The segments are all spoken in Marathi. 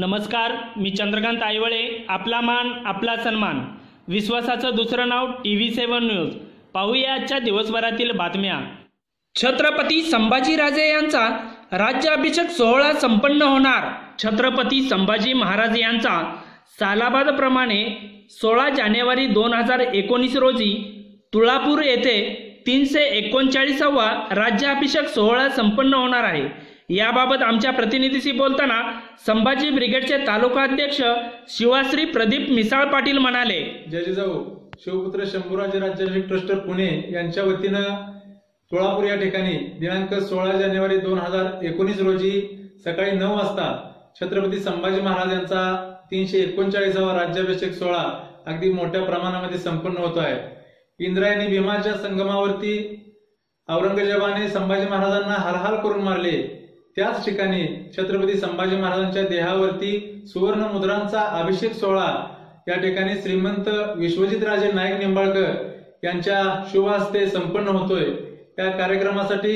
नमस्कार मी चंद्रकांत आयवळे आपला मान आपला सन्मान. विश्वासाचं दुसरं नाव टी व्ही सेवन न्यूज. पाहूया आजच्या दिवसभरातील बातम्या. छत्रपती संभाजीराजे यांचा राज्याभिषेक सोहळा संपन्न होणार. छत्रपती संभाजी महाराज यांचा सालाबादप्रमाणे सोळा जानेवारी दोन हजार एकोणीस रोजी तुळापूर येथे तीनशे एकोणचाळीसावा राज्याभिषेक सोहळा संपन्न होणार आहे. याबाबत आमच्या प्रतिनिधीशी बोलताना संभाजी ब्रिगेडचे तालुका अध्यक्ष शिवाश्री प्रदीप मिसाळ पाटील म्हणाले जय जिजाऊ शिवपुत्र शंभूराजे राज्याभिषेक ट्रस्ट पुणे यांच्या वतीनं तुळापूर या ठिकाणी दिनांक सोळा जानेवारी दोन हजार एकोणीस रोजी सकाळी नऊ वाजता छत्रपती संभाजी महाराज यांचा तीनशे एकोणचाळीसावा राज्याभिषेक सोहळा अगदी मोठ्या प्रमाणामध्ये संपन्न होतो आहे. इंद्रायणी भीमाच्या संगमावरती औरंगजेबाने संभाजी महाराजांना हरहाल करून मारले. त्याच ठिकाणी छत्रपती संभाजी महाराजांच्या देहावरती सुवर्ण मुद्रांचा अभिषेक सोहळा. या ठिकाणी श्रीमंत विश्वजित राजे नाईक निंबाळकर यांच्या शुभ हस्ते संपन्न होतोय. या कार्यक्रमासाठी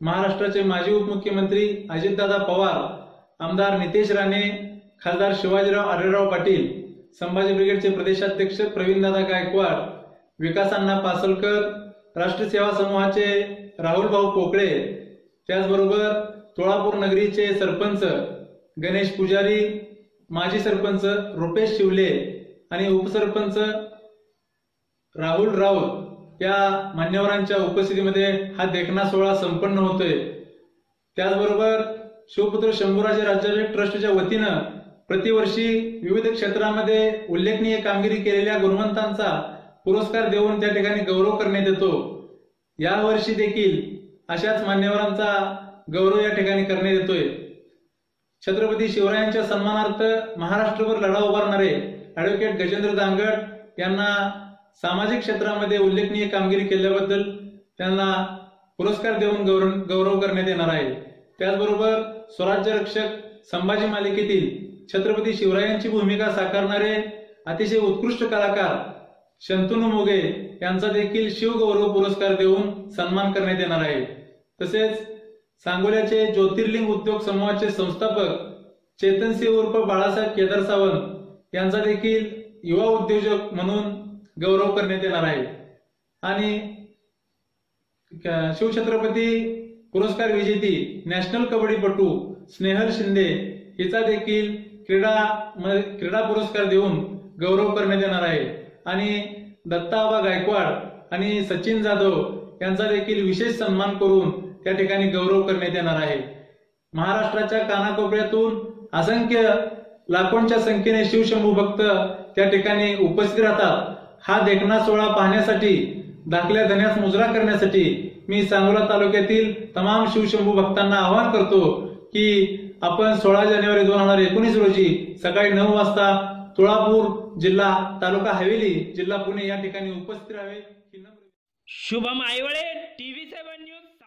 महाराष्ट्राचे माजी उपमुख्यमंत्री अजितदादा पवार आमदार नितेश राणे खासदार शिवाजीराव आढळराव पाटील संभाजी ब्रिगेडचे प्रदेशाध्यक्ष प्रवीणदादा गायकवाड विकासांना पासलकर राष्ट्र सेवा समूहाचे राहुल भाऊ पोकळे त्याचबरोबर तुळापूर नगरीचे सरपंच गणेश पुजारी माजी सरपंच रुपेश शिवले आणि उपसरपंच राहुल राऊत या मान्यवरांच्या उपस्थितीमध्ये हा देखना सोहळा संपन्न होतोय. त्याचबरोबर शिवपुत्र शंभूराजे राज्याचे ट्रस्टच्या वतीनं प्रतिवर्षी विविध क्षेत्रामध्ये उल्लेखनीय कामगिरी केलेल्या गुणवंतांचा पुरस्कार देऊन त्या ठिकाणी गौरव करण्यात येतो. यावर्षी देखील अशाच मान्यवरांचा गौरव या ठिकाणी करण्यात येतोय. छत्रपती शिवरायांच्या सन्मानार्थ महाराष्ट्रभर लढा उभारणारे ऍडव्होकेट गजेंद्र दांगड यांना सामाजिक क्षेत्रामध्ये उल्लेखनीय कामगिरी केल्याबद्दल त्यांना पुरस्कार देऊन गौरव गौरव करण्यात येणार आहे. त्याचबरोबर स्वराज्य रक्षक संभाजी मालिकेतील छत्रपती शिवरायांची भूमिका साकारणारे अतिशय उत्कृष्ट कलाकार शंतनू मोगे यांचा देखील शिवगौरव पुरस्कार देऊन सन्मान करण्यात येणार आहे. तसेच सांगोल्याचे ज्योतिर्लिंग उद्योग समूहाचे संस्थापक चेतन सिंह उर्फ बाळासाहेब केदार सावंत यांचा देखील युवा उद्योजक म्हणून गौरव करण्यात येणार आहे. आणि शिवछत्रपती पुरस्कार विजेती नॅशनल कबड्डीपटू स्नेहल शिंदे हिचा देखील क्रीडा क्रीडा पुरस्कार देऊन गौरव करण्यात येणार आहे. आणि दत्ताबा गायकवाड आणि सचिन जाधव यांचा देखील विशेष सन्मान करून त्या ठिकाणी गौरव करण्यात येणार आहे. महाराष्ट्राच्या कानाकोपऱ्यातून असंख्य लाखोंच्या संख्येने शिवशंभू भक्त त्या ठिकाणी उपस्थित राहतात. हा देखना सोहळा पाहण्यासाठी दाखल्या धन्यास मुजरा करण्यासाठी मी सांगोला तालुक्यातील तमाम शिवशंभू भक्तांना आवाहन करतो की आपण सोळा जानेवारी दोन हजार एकोणीस रोजी सकाळी नऊ वाजता तुळापूर जिल्हा तालुका हवेली जिल्हा पुणे या ठिकाणी उपस्थित राहावे. Shubham Aiwale TV seven news.